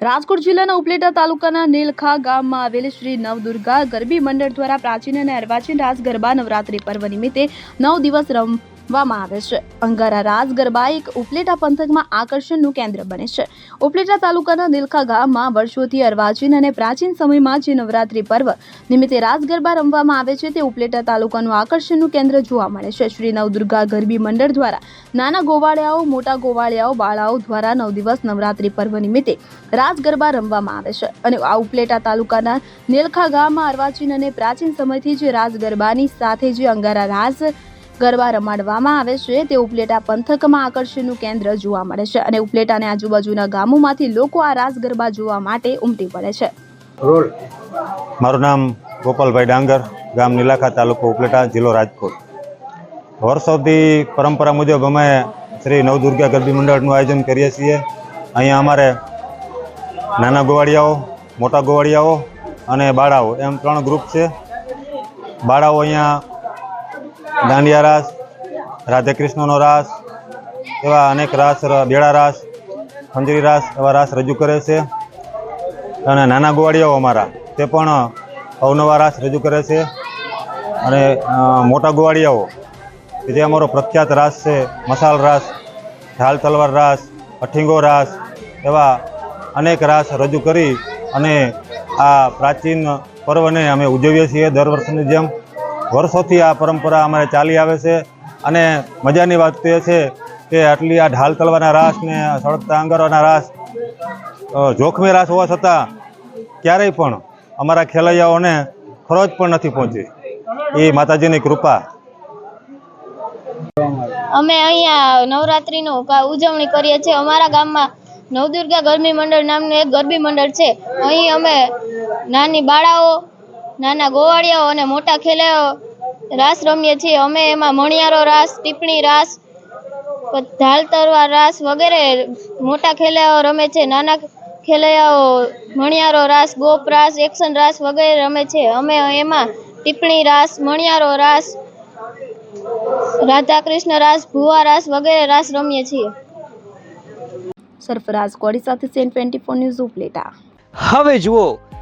રાજકોટ જિલ્લાના ઉપલેટા તાલુકાના નીલખા ગામમાં આવેલ શ્રી નવદુર્ગા ગરબી મંડળ દ્વારા પ્રાચીન અને અર્વાચીન રાસ ગરબા નવરાત્રી પર્વ નિમિત્તે નવ દિવસ રમવામાં આવે છે. અંગારા રાસ ગરબા એક ઉપલેટા પંથકમાં આકર્ષણનું કેન્દ્ર બને છે. ઉપલેટા તાલુકાના દિલખા ગામમાં વર્ષોથી અર્વાચીન અને પ્રાચીન સમયમાં જે નવરાત્રી પર્વ નિમિત્તે રાસ ગરબા રમવામાં આવે છે તે ઉપલેટા તાલુકાનું આકર્ષણનું કેન્દ્ર જોવા મળે છે. શ્રી નવદુર્ગા ગરબી મંડળ દ્વારા નાના ગોવાળિયાઓ, મોટા ગોવાળિયાઓ, બાળાઓ દ્વારા નવ દિવસ નવરાત્રી પર્વ નિમિત્તે રાસ ગરબા રમવામાં આવે છે. અને આ ઉપલેટા તાલુકાના નેલખા ગામમાં અર્વાચીન અને પ્રાચીન સમયથી જે રાસ ગરબાની સાથે જે અંગારા રાસ ગરબા રમાડવામાં આવે છે, તે ઉપલેટા પંથકમાં આકર્ષણનું કેન્દ્ર જોવા મળે છે અને ઉપલેટા અને આજુબાજુના ગામોમાંથી લોકો આ રાસ ગરબા જોવા માટે ઉમટી પડે છે. મારું નામ ગોપાલભાઈ ડાંગર, ગામ નીલાખા તાલુકો ઉપલેટા, જિલ્લો રાજકોટ. વર્ષોથી પરંપરા મુજબ અમે શ્રી નવદુર્ગા ગરબી મંડળનું આયોજન કરીએ છીએ. અહીંયા અમારે નાના ગોવાળિયાઓ, મોટા ગોવાળિયાઓ અને બાળાઓ, એમ ત્રણ ગ્રુપ છે. બાળાઓ અહીંયા દાંડિયા રાસ રાધાકૃષ્ણનો રાસ, એવા અનેક રાસ બેડા રાસ, ખંજરી રાસ એવા રાસ રજૂ કરે છે. અને નાના ગોવાળિયાઓ અમારા, તે પણ અવનવા રાસ રજૂ કરે છે. અને મોટા ગોવાળિયાઓ, કે જે અમારો પ્રખ્યાત રાસ છે, મસાલ રાસ, ઢાલ તલવાર રાસ, અઠીંગો રાસ, એવા અનેક રાસ રજૂ કરી અને આ પ્રાચીન પર્વને અમે ઉજવીએ છીએ દર વર્ષની જેમ. વર્ષોથી આ પરંપરા અમારે ચાલી આવે છે અને મજાની વાત તો એ છે કે આટલી આ ઢાલ તલવાના રાસ ને સળગતા અંગારોના રાસ જોખમી રાસ હોવા છતાં ક્યારેય પણ અમારા ખેલૈયાઓને ખરોચ પણ નથી પહોંચી. એ માતાજીની કૃપા. અમે અહીંયા નવરાત્રિનું ઉજવણી કરીએ છીએ. અમારા ગામમાં નવદુર્ગા ગરબી મંડળ નામનું એક ગરબી મંડળ છે. અહીં અમે નાની બાળાઓ નાના ગોવાળિયાઓ અને મોટા ખેલૈયાઓ રાસ રમીએ છીએ. અમે એમાં મણિયારો રાસ ટીપણી રાસ ઢાલ તરવા રાસ વગેરે મોટા ખેલૈયાઓ રમે છે. નાના ખેલૈયાઓ મણિયારો રાસ ગોપ રાસ એક્શન રાસ વગેરે રમે છે. અમે એમાં ટીપણી રાસ મણિયારો રાસ રાધા કૃષ્ણ રાસ ભુવા રાસ વગેરે રાસ રમીએ છીએ. સરફરાઝ કોડી સાથે CN twenty four news Upleta. હવે જુઓ